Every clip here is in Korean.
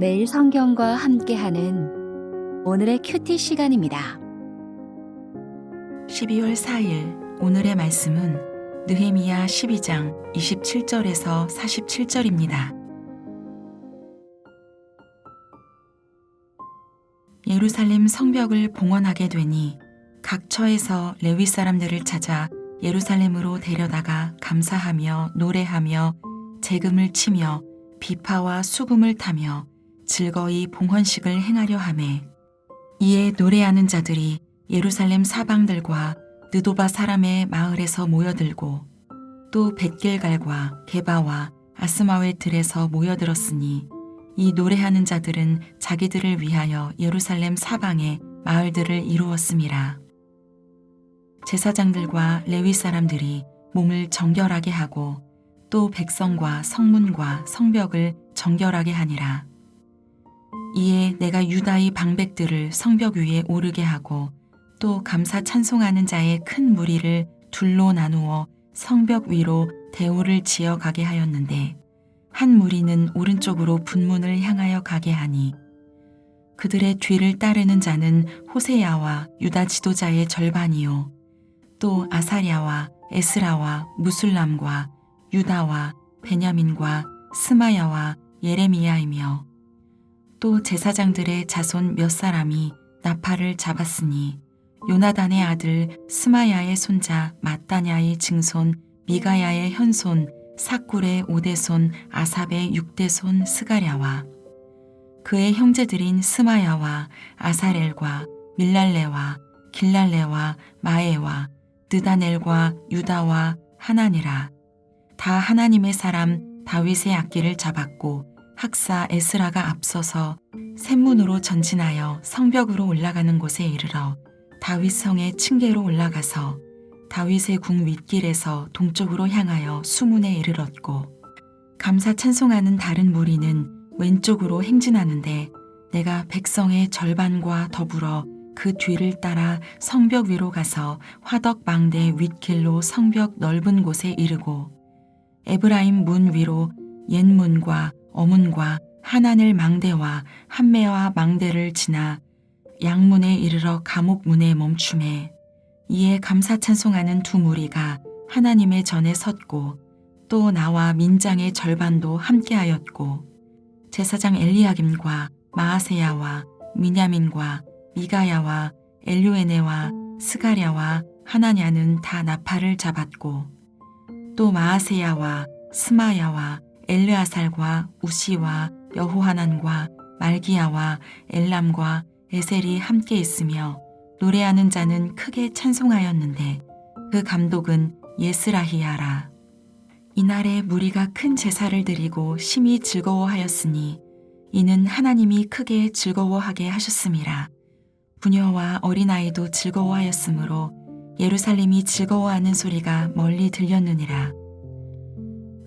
매일 성경과 함께하는 오늘의 큐티 시간입니다. 12월 4일 오늘의 말씀은 느헤미야 12장 27절에서 47절입니다. 예루살렘 성벽을 봉헌하게 되니 각 처에서 레위 사람들을 찾아 예루살렘으로 데려다가 감사하며 노래하며 재금을 치며 비파와 수금을 타며 즐거이 봉헌식을 행하려 하매 이에 노래하는 자들이 예루살렘 사방들과 느도바 사람의 마을에서 모여들고 또 벳길갈과 게바와 아스마웨 들에서 모여들었으니 이 노래하는 자들은 자기들을 위하여 예루살렘 사방에 마을들을 이루었음이라. 제사장들과 레위 사람들이 몸을 정결하게 하고 또 백성과 성문과 성벽을 정결하게 하니라. 이에 내가 유다의 방백들을 성벽 위에 오르게 하고 또 감사 찬송하는 자의 큰 무리를 둘로 나누어 성벽 위로 대오를 지어 가게 하였는데 한 무리는 오른쪽으로 분문을 향하여 가게 하니 그들의 뒤를 따르는 자는 호세야와 유다 지도자의 절반이요. 또 아사랴와 에스라와 무술람과 유다와 베냐민과 스마야와 예레미야이며 또 제사장들의 자손 몇 사람이 나팔을 잡았으니 요나단의 아들 스마야의 손자 마따냐의 증손 미가야의 현손 사꿀의 오대손 아삽의 육대손 스가랴와 그의 형제들인 스마야와 아사렐과 밀랄레와 길랄레와 마에와 느다넬과 유다와 하나니라. 다 하나님의 사람 다윗의 악기를 잡았고 학사 에스라가 앞서서 샘문으로 전진하여 성벽으로 올라가는 곳에 이르러 다윗 성의 층계로 올라가서 다윗의 궁 윗길에서 동쪽으로 향하여 수문에 이르렀고 감사 찬송하는 다른 무리는 왼쪽으로 행진하는데 내가 백성의 절반과 더불어 그 뒤를 따라 성벽 위로 가서 화덕 망대 윗길로 성벽 넓은 곳에 이르고 에브라임 문 위로 옛문과 어문과 하나넬 망대와 한매와 망대를 지나 양문에 이르러 감옥 문에 멈춤에 이에 감사 찬송하는 두 무리가 하나님의 전에 섰고 또 나와 민장의 절반도 함께하였고 제사장 엘리야김과 마아세야와 미냐민과 미가야와 엘료에네와 스가랴와 하나냐는 다 나팔을 잡았고 또 마아세야와 스마야와 엘르아살과 우시와 여호하난과 말기야와 엘람과 에셀이 함께 있으며 노래하는 자는 크게 찬송하였는데 그 감독은 예스라히야라. 이날에 무리가 큰 제사를 드리고 심히 즐거워하였으니 이는 하나님이 크게 즐거워하게 하셨음이라. 부녀와 어린아이도 즐거워하였으므로 예루살렘이 즐거워하는 소리가 멀리 들렸느니라.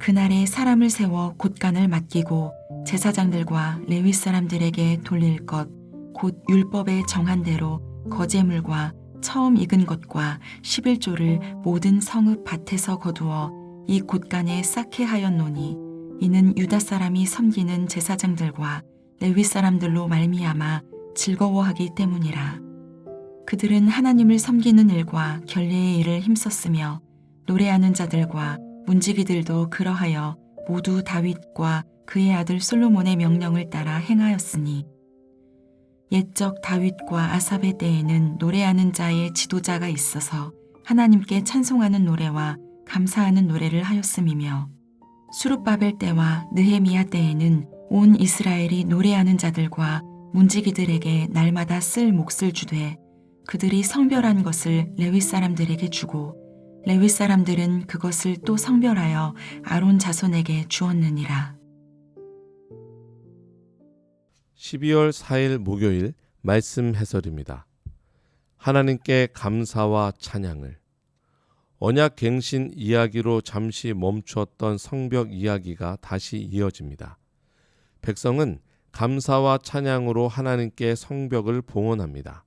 그날에 사람을 세워 곳간을 맡기고 제사장들과 레위 사람들에게 돌릴 것, 곧 율법에 정한 대로 거제물과 처음 익은 것과 11조를 모든 성읍 밭에서 거두어 이 곳간에 쌓게 하였노니 이는 유다 사람이 섬기는 제사장들과 레위 사람들로 말미암아 즐거워하기 때문이라. 그들은 하나님을 섬기는 일과 결례의 일을 힘썼으며 노래하는 자들과 문지기들도 그러하여 모두 다윗과 그의 아들 솔로몬의 명령을 따라 행하였으니 옛적 다윗과 아삽의 때에는 노래하는 자의 지도자가 있어서 하나님께 찬송하는 노래와 감사하는 노래를 하였음이며 수룹바벨 때와 느헤미야 때에는 온 이스라엘이 노래하는 자들과 문지기들에게 날마다 쓸 몫을 주되 그들이 성별한 것을 레위 사람들에게 주고 레위 사람들은 그것을 또 성별하여 아론 자손에게 주었느니라. 12월 4일 목요일 말씀 해설입니다. 하나님께 감사와 찬양을 언약 갱신 이야기로 잠시 멈추었던 성벽 이야기가 다시 이어집니다. 백성은 감사와 찬양으로 하나님께 성벽을 봉헌합니다.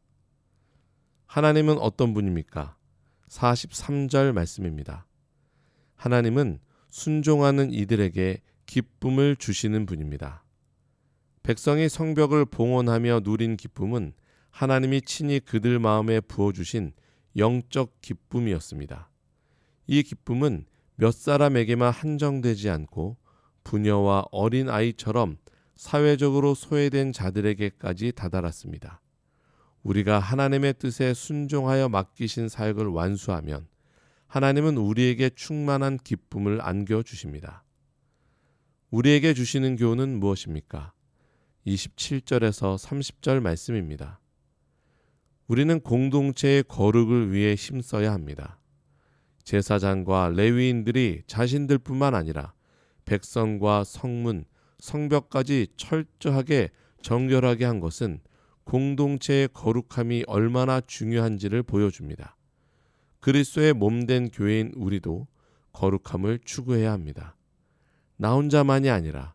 하나님은 어떤 분입니까? 43절 말씀입니다. 하나님은 순종하는 이들에게 기쁨을 주시는 분입니다. 백성이 성벽을 봉헌하며 누린 기쁨은 하나님이 친히 그들 마음에 부어주신 영적 기쁨이었습니다. 이 기쁨은 몇 사람에게만 한정되지 않고 부녀와 어린 아이처럼 사회적으로 소외된 자들에게까지 다다랐습니다. 우리가 하나님의 뜻에 순종하여 맡기신 사역을 완수하면 하나님은 우리에게 충만한 기쁨을 안겨 주십니다. 우리에게 주시는 교훈은 무엇입니까? 27절에서 30절 말씀입니다. 우리는 공동체의 거룩을 위해 힘써야 합니다. 제사장과 레위인들이 자신들뿐만 아니라 백성과 성문, 성벽까지 철저하게 정결하게 한 것은 공동체의 거룩함이 얼마나 중요한지를 보여줍니다. 그리스도의 몸된 교회인 우리도 거룩함을 추구해야 합니다. 나 혼자만이 아니라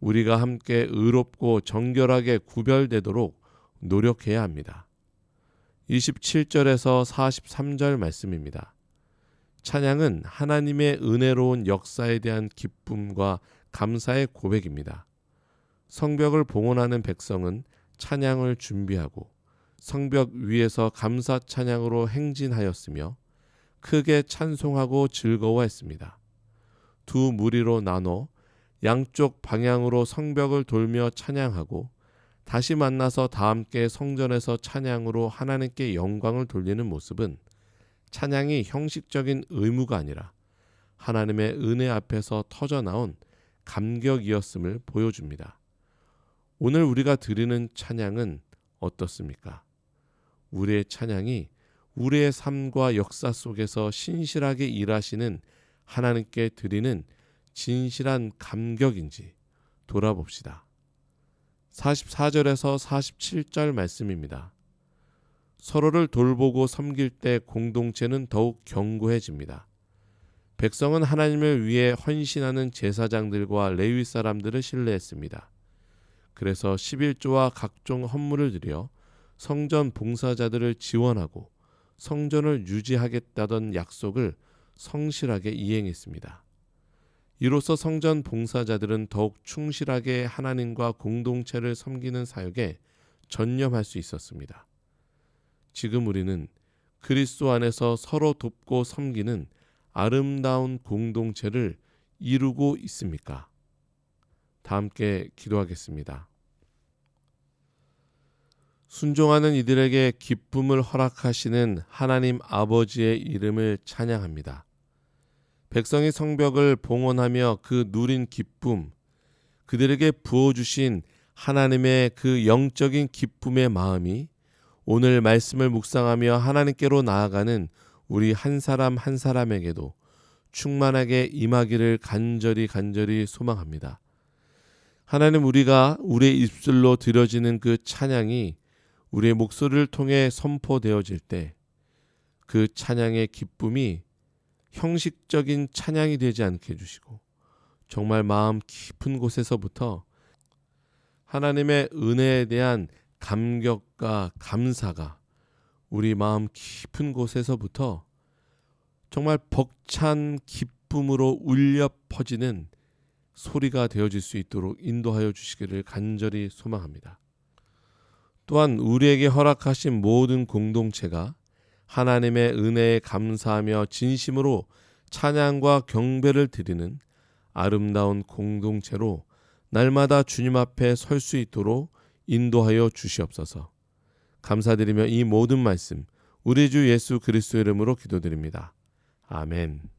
우리가 함께 의롭고 정결하게 구별되도록 노력해야 합니다. 27절에서 43절 말씀입니다. 찬양은 하나님의 은혜로운 역사에 대한 기쁨과 감사의 고백입니다. 성벽을 봉헌하는 백성은 찬양을 준비하고 성벽 위에서 감사 찬양으로 행진하였으며 크게 찬송하고 즐거워했습니다. 두 무리로 나눠 양쪽 방향으로 성벽을 돌며 찬양하고 다시 만나서 다 함께 성전에서 찬양으로 하나님께 영광을 돌리는 모습은 찬양이 형식적인 의무가 아니라 하나님의 은혜 앞에서 터져 나온 감격이었음을 보여줍니다. 오늘 우리가 드리는 찬양은 어떻습니까? 우리의 찬양이 우리의 삶과 역사 속에서 신실하게 일하시는 하나님께 드리는 진실한 감격인지 돌아봅시다. 44절에서 47절 말씀입니다. 서로를 돌보고 섬길 때 공동체는 더욱 견고해집니다. 백성은 하나님을 위해 헌신하는 제사장들과 레위 사람들을 신뢰했습니다. 그래서 11조와 각종 헌물을 드려 성전 봉사자들을 지원하고 성전을 유지하겠다던 약속을 성실하게 이행했습니다. 이로써 성전 봉사자들은 더욱 충실하게 하나님과 공동체를 섬기는 사역에 전념할 수 있었습니다. 지금 우리는 그리스도 안에서 서로 돕고 섬기는 아름다운 공동체를 이루고 있습니까? 다 함께 기도하겠습니다. 순종하는 이들에게 기쁨을 허락하시는 하나님 아버지의 이름을 찬양합니다. 백성이 성벽을 봉헌하며 그 누린 기쁨, 그들에게 부어주신 하나님의 그 영적인 기쁨의 마음이 오늘 말씀을 묵상하며 하나님께로 나아가는 우리 한 사람 한 사람에게도 충만하게 임하기를 간절히 간절히 소망합니다. 하나님 우리가 우리의 입술로 드려지는 그 찬양이 우리의 목소리를 통해 선포되어질 때 그 찬양의 기쁨이 형식적인 찬양이 되지 않게 해주시고 정말 마음 깊은 곳에서부터 하나님의 은혜에 대한 감격과 감사가 우리 마음 깊은 곳에서부터 정말 벅찬 기쁨으로 울려 퍼지는 소리가 되어질 수 있도록 인도하여 주시기를 간절히 소망합니다. 또한 우리에게 허락하신 모든 공동체가 하나님의 은혜에 감사하며 진심으로 찬양과 경배를 드리는 아름다운 공동체로 날마다 주님 앞에 설 수 있도록 인도하여 주시옵소서. 감사드리며 이 모든 말씀 우리 주 예수 그리스도 이름으로 기도드립니다. 아멘.